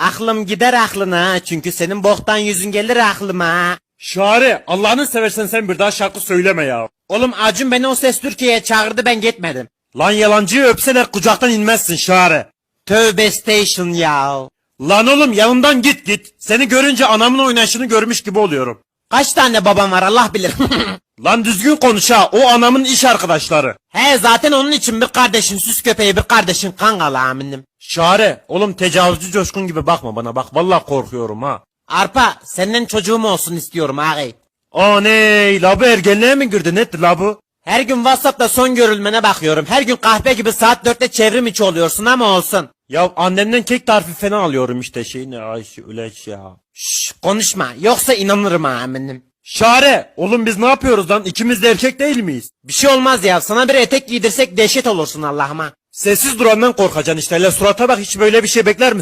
Aklım gider aklına çünkü senin boktan yüzün gelir aklıma. Şare Allah'ını seversen sen bir daha şarkı söyleme ya. Oğlum Acun beni o ses Türkiye'ye çağırdı ben gitmedim. Lan yalancıyı öpseler kucaktan inmezsin Şare. Tövbe station ya. Lan oğlum yanımdan git git. Seni görünce anamın oynayışını görmüş gibi oluyorum. Kaç tane babam var Allah bilir. Lan düzgün konuş ha. O anamın iş arkadaşları. He zaten onun için bir kardeşin süs köpeği bir kardeşin kangalı aminim. Şare oğlum tecavüzcü coşkun gibi bakma bana bak. Vallahi korkuyorum ha. Arpa senden çocuğum olsun istiyorum ağabey. Aney la bu ergenliğe mi girdi netti la bu? Her gün Whatsapp'ta son görülmene bakıyorum. Her gün kahpe gibi saat dörtte çevrim içi oluyorsun ama olsun. Ya annemden kek tarifi falan alıyorum işte şey ne ay şu üleç ya. Şşş konuşma yoksa inanırım ha aminim. Şare oğlum biz ne yapıyoruz lan ikimiz de erkek değil miyiz? Bir şey olmaz ya sana bir etek giydirsek dehşet olursun Allah'ıma. Sessiz durandan korkacaksın işte hele surata bak hiç böyle bir şey bekler misin?